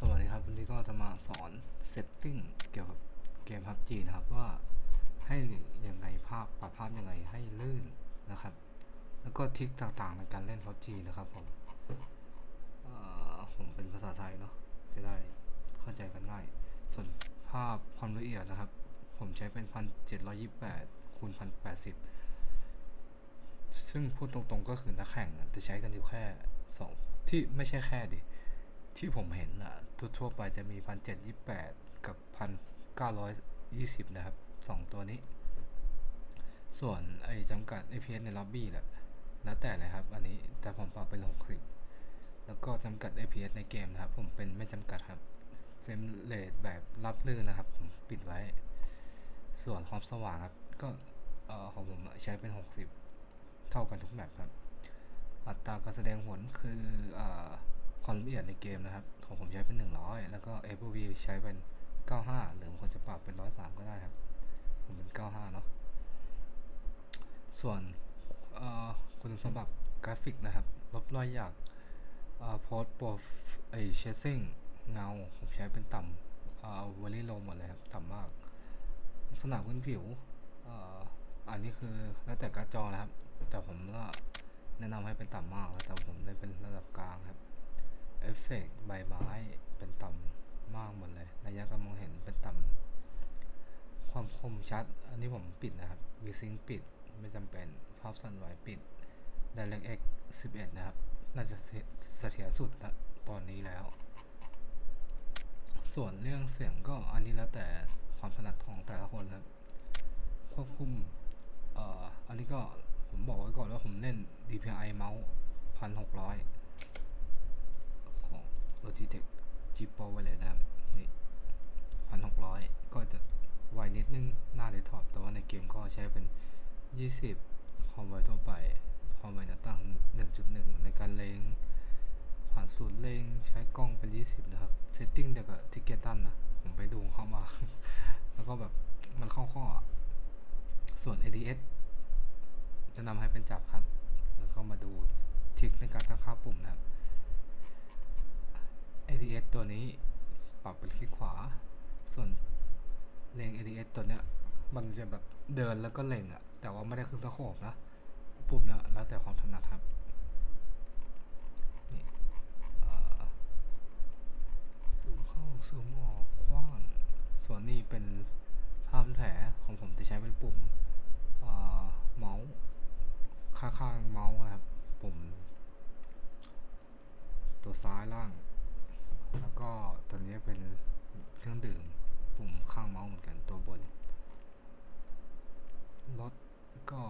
สวัสดีครับ วันนี้ก็จะมาสอนเซตติ้งเกี่ยวกับเกม PUBG นะครับว่าให้ยังไงภาพปรับภาพยังไงให้ลื่นนะครับ แล้วก็ทิคต่างๆในการเล่น PUBG นะครับผมผมเป็นภาษาไทยเนาะจะได้เข้าใจกันง่าย ส่วนภาพความละเอียดนะครับ ผมใช้เป็น 1728คูณ1080 ซึ่งพูดตรงๆก็คือนักแข่งจะใช้กันอยู่แค่สองที่ไม่ใช่แค่ดิ ที่ผมเห็นอะทั่วๆไปจะมีพันเจ็ดยี่แปดกับพันเก้าร้อยยี่สิบนะครับสองตัวนี้ ส่วนไอ้จำกัด APS ในล็อบบี้แหละแล้วแต่เลยครับ อันนี้แต่ผมปรับเป็นหกสิบแล้วก็จำกัด APS ในเกมนะครับ ผมเป็นไม่จำกัดครับเฟรมเรทแบบรับลื่นนะครับ ผมปิดไว้ ส่วนความสว่างครับ ก็เออของผมใช้เป็น 60 เท่ากันทุกแมปครับ อัตราการแสดงผลคือเอ่อ ความละเอียดในเกมนะครับของผมใช้เป็น 100 แล้วก็ Apple View ใช้เป็น 95 หรือบางคนจะปรับเป็น 103 ก็ได้ครับ ผมเป็น 95 เนาะส่วนคุณสมบัติกราฟิกนะครับ ลบรอยหยักโพสโปรไอเชสซิ่งเงา ผมใช้เป็นต่ำเอ่อวอลลี่โลหมดเลยครับ ต่ำมากลักษณะพื้นผิวอันนี้คือแล้วแต่การ์ดจอนะครับ แต่ผมก็แนะนำให้เป็นต่ำมากแล้วแต่ผมได้เป็นระดับกลางครับ เอฟเฟกต์ใบไม้เป็นต่ำมากหมดเลยระยะการมองเห็นเป็นต่ำความคมชัด อันนี้ผมปิดนะครับวีซิงปิดไม่จำเป็นภาพสั่นไหวปิดดันเล็กเอ็กสิบเอ็ดนะครับ น่าจะเสถียรสุดนะตอนนี้แล้ว ส่วนเรื่องเสียงก็อันนี้แล้วแต่ความถนัดของแต่ละคนนะควบคุมเอ่ออันนี้ก็ผมบอกไว้ก่อนว่าผมเล่น DPI เมาส์ร้อย Logitech G Pro ไว้เลยนะครับนี่พันหกร้อยก็จะไวนิดนึง หน้าเดสก์ท็อปแต่ว่าในเกมก็ใช้เป็น 20ความไวทั่วไปความไวแนวตั้ง 1.1 ในการเลงผ่านสูตรเลงใช้กล้องเป็น 20 นะครับ เซตติ้งเดียวกับทิกเกตันนะ ผมไปดูเข้ามา แล้วก็แบบมันเข้าข้อ ส่วน ADS จะนำให้เป็นจับครับ แล้วก็มาดูทริคในการตั้งค่าปุ่มนะครับ ADS ตัวนี้ปรับเป็นคลิกขวา ส่วน เลง ADS ตัวเนี้ย มันจะแบบเดินแล้วก็เล็งอะแต่ว่าไม่ได้ขึ้นสโคปนะ ปุ่มเนี้ยแล้วแต่ความถนัดครับนี่ซูมเข้าซูมออกกว้าง ส่วนนี้เป็นภาพแผลของผมจะใช้เป็นปุ่มเมาส์ข้างๆเมาส์อะครับ ปุ่ม ตัวซ้ายล่าง แล้วก็ตัวนี้เป็นเครื่องดื่ม ปุ่มข้างเมาส์เหมือนกันตัวบนรถก็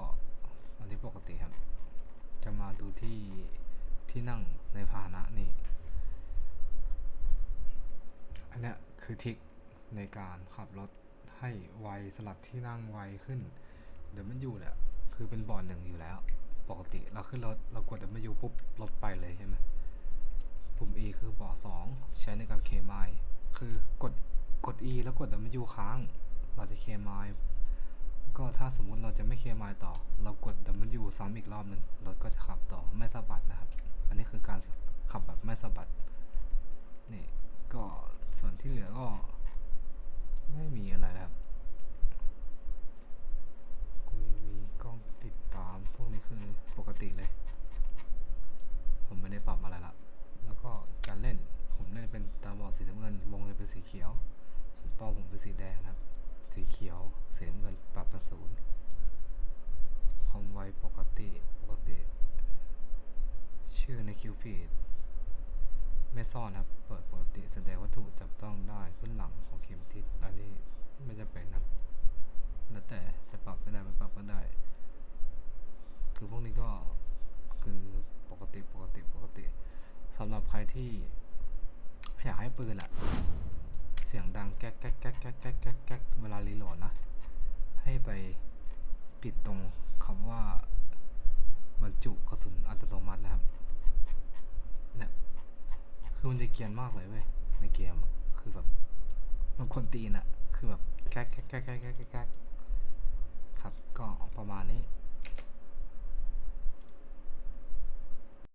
อันนี้ปกติครับ จะมาดูที่ที่นั่งในพาหนะนี่ อันเนี้ยคือทริคในการขับรถให้ไวสลับที่นั่งไวขึ้น เดี๋ยวมันอยู่เนี่ยคือเป็นบอร์ดหนึ่งอยู่แล้ว ปกติเราขึ้นรถเรากดเดี๋ยวมันอยู่ปุ๊บรถไปเลยใช่ไหมปุ่ม E คือเบาะสองใช้ในการเคมายคือกด กด E แล้วกด W ค้าง เราจะเคมายแล้วก็ถ้าสมมุติเราจะไม่เคมายต่อ เรากด W ซ้ำอีกรอบหนึ่งรถก็จะขับต่อไม่สะบัดนะครับ อันนี้คือการขับแบบไม่สะบัด นี่ ก็ส่วนที่เหลือก็ ไม่มีอะไรแล้วครับคุยวีกล้องติดตาม พวกนี้คือปกติเลย ผมไม่ได้ปรับอะไรละ แล้วก็การเล่นผมเล่นเป็นตาบอดสีน้ำเงินวงเลยเป็นสีเขียว เป้าผมเป็นสีแดงครับ สีเขียวเสีน้ำเงินปรับเป็นศูนย์ความไวปกติปกติ ชื่อในคิวฟีดไม่ซ่อนครับ เปิดปกติแสดงวัตถุจับต้องได้ขึ้นหลังของเข็มทิศอันนี้ไม่จะเป็นครับแล้วแต่จะปรับไม่ได้ไม่ปรับก็ได้ คือพวกนี้ก็คือปกติปกติปกติสำหรับใครที่อยากให้ปืนอะ เสียงดังแก๊กแก๊กแก๊กแก๊กแก๊กแก๊กเวลารีโหลดนะ ให้ไปปิดตรงคำว่าบรรจุกระสุนอัตโนมัตินะครับเนี่ยคือมันจะเกียนมากเลยเว้ยในเกมคือแบบมันคนตีนอะคือแบบแก๊กแก๊กแก๊กแก๊กแก๊กครับก็ประมาณนี้